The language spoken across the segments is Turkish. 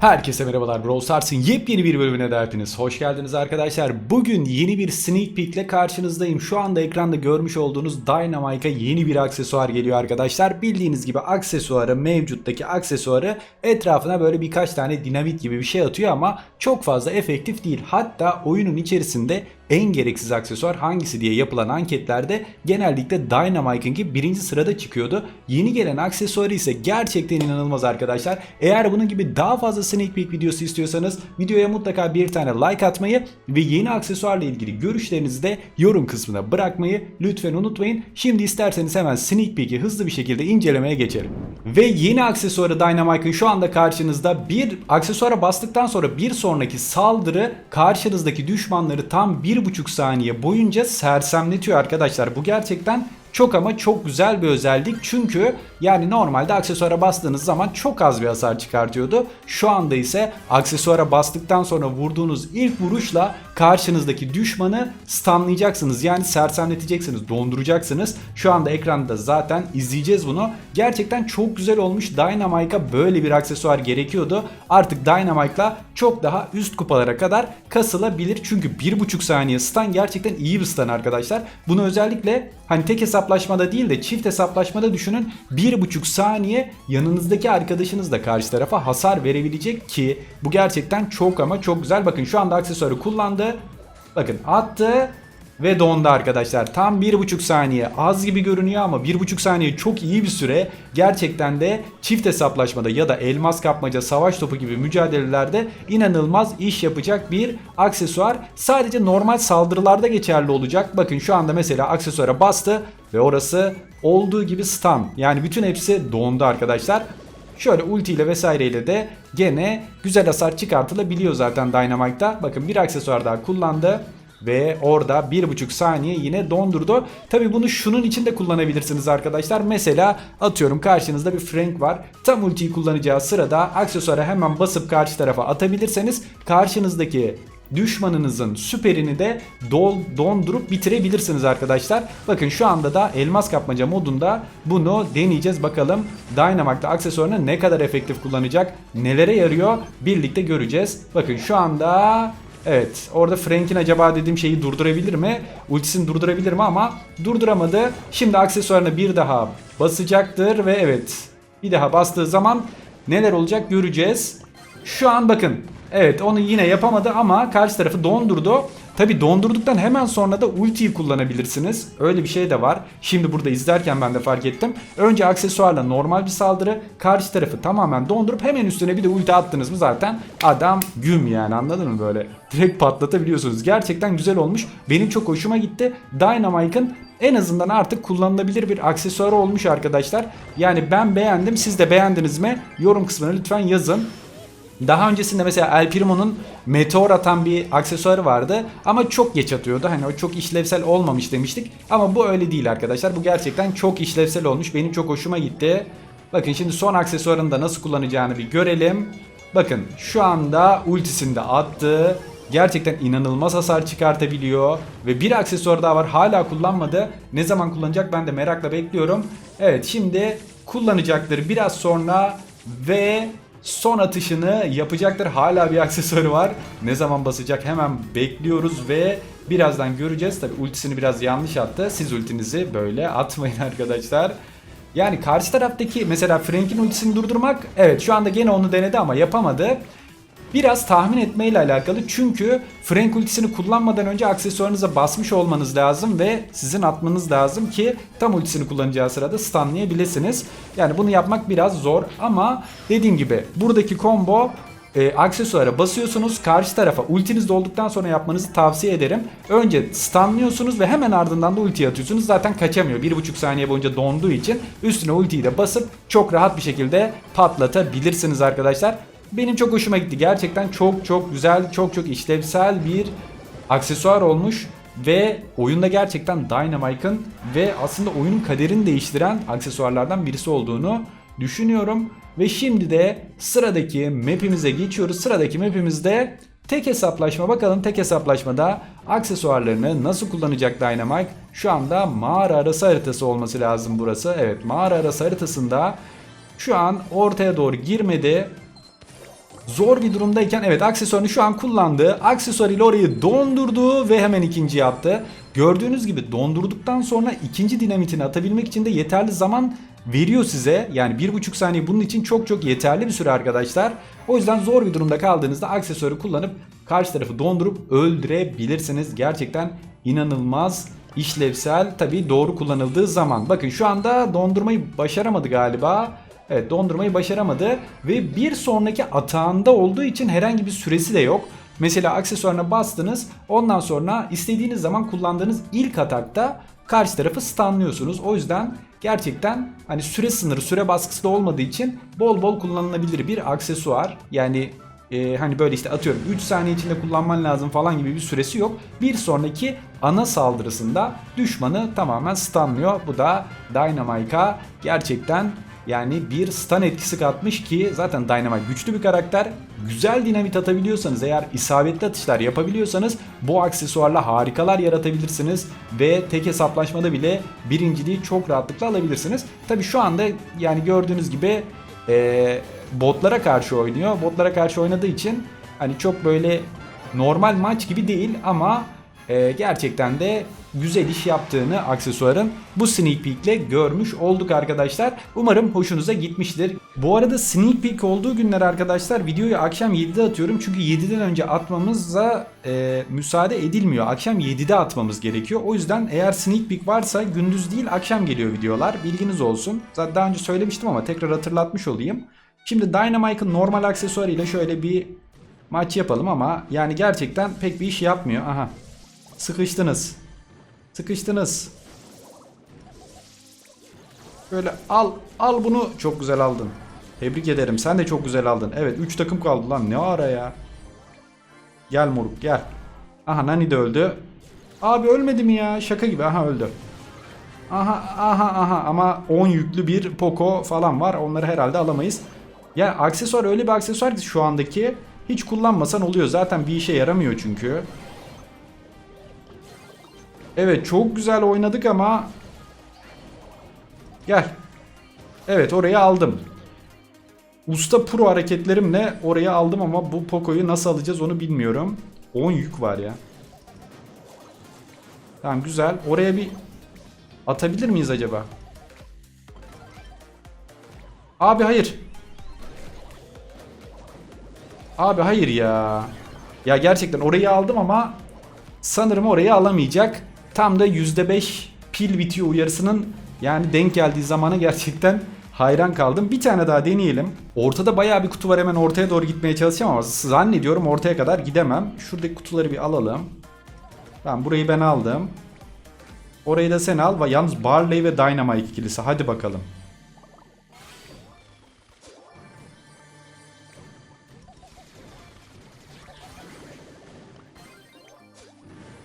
Herkese merhabalar Brawl Stars'ın yepyeni bir bölümüne de hepiniz hoş geldiniz arkadaşlar. Bugün yeni bir sneak peek ile karşınızdayım. Şu anda ekranda görmüş olduğunuz Dynamite'a yeni bir aksesuar geliyor arkadaşlar. Bildiğiniz gibi aksesuarı mevcuttaki aksesuarı etrafına böyle birkaç tane dinamit gibi bir şey atıyor ama çok fazla efektif değil. Hatta oyunun içerisinde en gereksiz aksesuar hangisi diye yapılan anketlerde genellikle Dynamite'ınki birinci sırada çıkıyordu. Yeni gelen aksesuarı ise gerçekten inanılmaz arkadaşlar. Eğer bunun gibi daha fazla sneak peek videosu istiyorsanız videoya mutlaka bir tane like atmayı ve yeni aksesuarla ilgili görüşlerinizi de yorum kısmına bırakmayı lütfen unutmayın. Şimdi isterseniz hemen sneak peek'i hızlı bir şekilde incelemeye geçelim. Ve yeni aksesuarı Dynamite'ın şu anda karşınızda bir aksesuara bastıktan sonra bir sonraki saldırı karşınızdaki düşmanları tam bir buçuk saniye boyunca sersemletiyor arkadaşlar. Bu gerçekten çok ama çok güzel bir özellik çünkü yani normalde aksesuara bastığınız zaman çok az bir hasar çıkartıyordu. Şu anda ise aksesuara bastıktan sonra vurduğunuz ilk vuruşla karşınızdaki düşmanı stunlayacaksınız. Yani sersemleteceksiniz, donduracaksınız. Şu anda ekranda zaten izleyeceğiz bunu. Gerçekten çok güzel olmuş. Dynamite'a böyle bir aksesuar gerekiyordu. Artık Dynamite'la çok daha üst kupalara kadar kasılabilir. Çünkü 1.5 saniye stun gerçekten iyi bir stun arkadaşlar. Bunu özellikle hani tek hesaplaşmada değil de çift hesaplaşmada düşünün. 1.5 saniye yanınızdaki arkadaşınız da karşı tarafa hasar verebilecek ki bu gerçekten çok ama çok güzel. Bakın şu anda aksesuarı kullandı. Bakın attı ve dondu arkadaşlar. Tam 1.5 saniye az gibi görünüyor ama 1.5 saniye çok iyi bir süre. Gerçekten de çift hesaplaşmada ya da elmas kapmaca, savaş topu gibi mücadelelerde inanılmaz iş yapacak bir aksesuar. Sadece normal saldırılarda geçerli olacak. Bakın şu anda mesela aksesuara bastı ve orası olduğu gibi stun. Yani bütün hepsi dondu arkadaşlar. Şöyle ulti ile vesaireyle de gene güzel hasar çıkartılabiliyor zaten Dynamite'da. Bakın bir aksesuar daha kullandı. Ve orada 1.5 saniye yine dondurdu. Tabi bunu şunun için de kullanabilirsiniz arkadaşlar. Mesela atıyorum karşınızda bir Frank var. Tam ultiyi kullanacağı sırada aksesuara hemen basıp karşı tarafa atabilirseniz karşınızdaki düşmanınızın süperini de dol, dondurup bitirebilirsiniz arkadaşlar. Bakın şu anda da elmas kapmaca modunda bunu deneyeceğiz. Bakalım Dynamite'da aksesuarını ne kadar efektif kullanacak, nelere yarıyor birlikte göreceğiz. Bakın şu anda Evet orada Frank'in acaba dediğim şeyi durdurabilir mi? Ultisini durdurabilir mi ama durduramadı. Şimdi aksesuarını bir daha basacaktır ve evet bir daha bastığı zaman neler olacak göreceğiz. Şu an bakın evet onu yine yapamadı ama karşı tarafı dondurdu. Tabi dondurduktan hemen sonra da ultiyi kullanabilirsiniz. Öyle bir şey de var. Şimdi burada izlerken ben de fark ettim. Önce aksesuarla normal bir saldırı. Karşı tarafı tamamen dondurup hemen üstüne bir de ulti attınız mı zaten adam güm yani anladın mı böyle? Direkt patlatabiliyorsunuz. Gerçekten güzel olmuş. Benim çok hoşuma gitti. Dynamite'ın en azından artık kullanılabilir bir aksesuarı olmuş arkadaşlar. Yani ben beğendim. Siz de beğendiniz mi? Yorum kısmına lütfen yazın. Daha öncesinde mesela El Primo'nun meteor atan bir aksesuarı vardı ama çok geç atıyordu. Hani o çok işlevsel olmamış demiştik. Ama bu öyle değil arkadaşlar. Bu gerçekten çok işlevsel olmuş. Benim çok hoşuma gitti. Bakın şimdi son aksesuarını da nasıl kullanacağını bir görelim. Bakın şu anda ultisini de attı. Gerçekten inanılmaz hasar çıkartabiliyor. Ve bir aksesuar daha var hala kullanmadı. Ne zaman kullanacak ben de merakla bekliyorum. Evet şimdi kullanacaktır biraz sonra ve son atışını yapacaktır. Hala bir aksesuarı var. Ne zaman basacak hemen bekliyoruz ve birazdan göreceğiz. Tabi ultisini biraz yanlış attı. Siz ultinizi böyle atmayın arkadaşlar. Yani karşı taraftaki mesela Frank'in ultisini durdurmak evet şu anda gene onu denedi ama yapamadı. Biraz tahmin etmeyle alakalı çünkü Frank ultisini kullanmadan önce aksesuarınıza basmış olmanız lazım ve sizin atmanız lazım ki tam ultisini kullanacağı sırada stunlayabilirsiniz. Yani bunu yapmak biraz zor ama dediğim gibi buradaki combo e, aksesuara basıyorsunuz. Karşı tarafa ultiniz dolduktan sonra yapmanızı tavsiye ederim. Önce stunlıyorsunuz ve hemen ardından da ulti atıyorsunuz. Zaten kaçamıyor. 1.5 saniye boyunca donduğu için üstüne ultiyi de basıp çok rahat bir şekilde patlatabilirsiniz arkadaşlar. Benim çok hoşuma gitti. Gerçekten çok çok güzel, çok çok işlevsel bir aksesuar olmuş. Ve oyunda gerçekten Dynamite'ın ve aslında oyunun kaderini değiştiren aksesuarlardan birisi olduğunu düşünüyorum. Ve şimdi de sıradaki map'imize geçiyoruz. Sıradaki map'imizde tek hesaplaşma. Bakalım tek hesaplaşmada aksesuarlarını nasıl kullanacak Dynamite? Şu anda mağara arası haritası olması lazım burası. Evet mağara arası haritasında şu an ortaya doğru girmedi. Zor bir durumdayken evet aksesuarını şu an kullandı. Aksesuarıyla orayı dondurdu ve hemen ikinci yaptı. Gördüğünüz gibi dondurduktan sonra ikinci dinamitini atabilmek için de yeterli zaman veriyor size. Yani bir buçuk saniye bunun için çok çok yeterli bir süre arkadaşlar. O yüzden zor bir durumda kaldığınızda aksesuarı kullanıp karşı tarafı dondurup öldürebilirsiniz. Gerçekten inanılmaz işlevsel tabii doğru kullanıldığı zaman. Bakın şu anda dondurmayı başaramadı galiba. Evet dondurmayı başaramadı ve bir sonraki atağında olduğu için herhangi bir süresi de yok. Mesela aksesuarına bastınız ondan sonra istediğiniz zaman kullandığınız ilk atakta karşı tarafı stunlıyorsunuz. O yüzden gerçekten hani süre sınırı süre baskısı da olmadığı için bol bol kullanılabilir bir aksesuar. Yani e, hani böyle işte atıyorum 3 saniye içinde kullanman lazım falan gibi bir süresi yok. Bir sonraki ana saldırısında düşmanı tamamen stunlıyor. Bu da Dynamite'a gerçekten yani bir stun etkisi katmış ki zaten Dynamite güçlü bir karakter. Güzel dinamit atabiliyorsanız eğer isabetli atışlar yapabiliyorsanız bu aksesuarla harikalar yaratabilirsiniz. Ve tek hesaplaşmada bile birinciliği çok rahatlıkla alabilirsiniz. Tabi şu anda yani gördüğünüz gibi ee, botlara karşı oynuyor. Botlara karşı oynadığı için hani çok böyle normal maç gibi değil ama e, gerçekten de güzel iş yaptığını aksesuarın bu sneak peek ile görmüş olduk arkadaşlar. Umarım hoşunuza gitmiştir. Bu arada sneak peek olduğu günler arkadaşlar videoyu akşam 7'de atıyorum. Çünkü 7'den önce atmamıza e, müsaade edilmiyor. Akşam 7'de atmamız gerekiyor. O yüzden eğer sneak peek varsa gündüz değil akşam geliyor videolar. Bilginiz olsun. Zaten daha önce söylemiştim ama tekrar hatırlatmış olayım. Şimdi Dynamite'ın normal aksesuarıyla şöyle bir maç yapalım ama yani gerçekten pek bir iş yapmıyor. Aha. Sıkıştınız. Sıkıştınız. Böyle al al bunu çok güzel aldın. Tebrik ederim. Sen de çok güzel aldın. Evet 3 takım kaldı lan. Ne ara ya? Gel moruk gel. Aha Nani de öldü. Abi ölmedi mi ya? Şaka gibi. Aha öldü. Aha aha aha ama 10 yüklü bir Poco falan var. Onları herhalde alamayız. Ya aksesuar öyle bir aksesuar ki şu andaki hiç kullanmasan oluyor. Zaten bir işe yaramıyor çünkü. Evet çok güzel oynadık ama Gel. Evet orayı aldım. Usta pro hareketlerimle orayı aldım ama bu Poco'yu nasıl alacağız onu bilmiyorum. 10 yük var ya. Tamam güzel. Oraya bir atabilir miyiz acaba? Abi hayır. Abi hayır ya. Ya gerçekten orayı aldım ama sanırım orayı alamayacak. Tam da %5 pil bitiyor uyarısının yani denk geldiği zamana gerçekten hayran kaldım. Bir tane daha deneyelim. Ortada bayağı bir kutu var hemen ortaya doğru gitmeye çalışacağım ama zannediyorum ortaya kadar gidemem. Şuradaki kutuları bir alalım. Tamam burayı ben aldım. Orayı da sen al. Yalnız Barley ve Dynamite ikilisi. Hadi bakalım.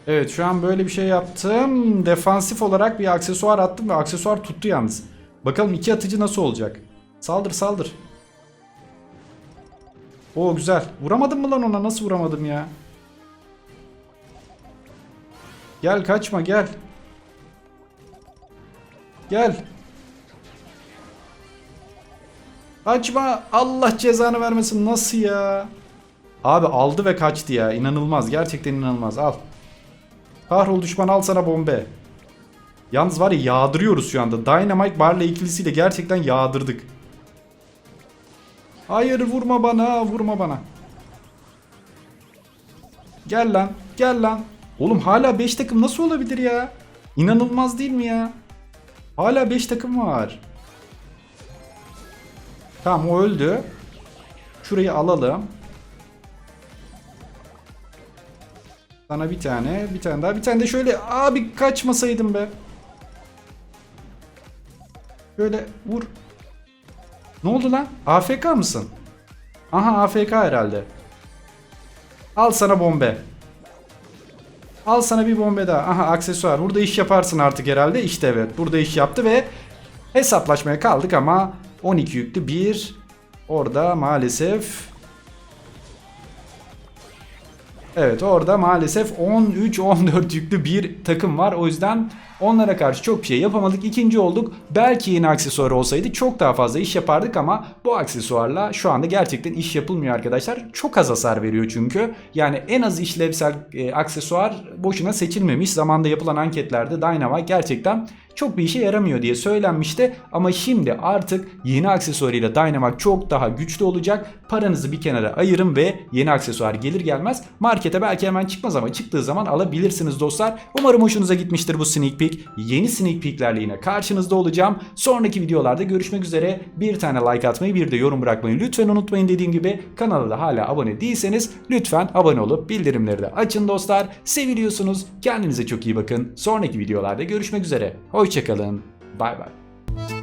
Evet şu an böyle bir şey yaptım. Defansif olarak bir aksesuar attım ve aksesuar tuttu yalnız. Bakalım iki atıcı nasıl olacak? Saldır saldır. O güzel. Vuramadım mı lan ona? Nasıl vuramadım ya? Gel kaçma gel. Gel. Kaçma. Allah cezanı vermesin. Nasıl ya? Abi aldı ve kaçtı ya. İnanılmaz. Gerçekten inanılmaz. Al. Kahrol düşman al sana bombe. Yalnız var ya yağdırıyoruz şu anda. Dynamite Barley ikilisiyle gerçekten yağdırdık. Hayır vurma bana vurma bana. Gel lan gel lan. Oğlum hala 5 takım nasıl olabilir ya? İnanılmaz değil mi ya? Hala 5 takım var. Tamam o öldü. Şurayı alalım. Sana bir tane, bir tane daha, bir tane de şöyle abi kaçmasaydım be. Şöyle vur. Ne oldu lan? AFK mısın? Aha AFK herhalde. Al sana bombe. Al sana bir bombe daha. Aha aksesuar. Burada iş yaparsın artık herhalde. İşte evet. Burada iş yaptı ve hesaplaşmaya kaldık ama 12 yüklü bir orada maalesef Evet orada maalesef 13-14 yüklü bir takım var. O yüzden Onlara karşı çok bir şey yapamadık. İkinci olduk. Belki yeni aksesuar olsaydı çok daha fazla iş yapardık ama bu aksesuarla şu anda gerçekten iş yapılmıyor arkadaşlar. Çok az hasar veriyor çünkü. Yani en az işlevsel e, aksesuar boşuna seçilmemiş. Zamanda yapılan anketlerde Dynamite gerçekten çok bir işe yaramıyor diye söylenmişti. Ama şimdi artık yeni aksesuarıyla Dynamite çok daha güçlü olacak. Paranızı bir kenara ayırın ve yeni aksesuar gelir gelmez markete belki hemen çıkmaz ama çıktığı zaman alabilirsiniz dostlar. Umarım hoşunuza gitmiştir bu sneak peek. Yeni sneak peeklerle yine karşınızda olacağım. Sonraki videolarda görüşmek üzere. Bir tane like atmayı bir de yorum bırakmayı lütfen unutmayın dediğim gibi. Kanala da hala abone değilseniz lütfen abone olup bildirimleri de açın dostlar. Seviliyorsunuz. Kendinize çok iyi bakın. Sonraki videolarda görüşmek üzere. Hoşçakalın. Bay bay.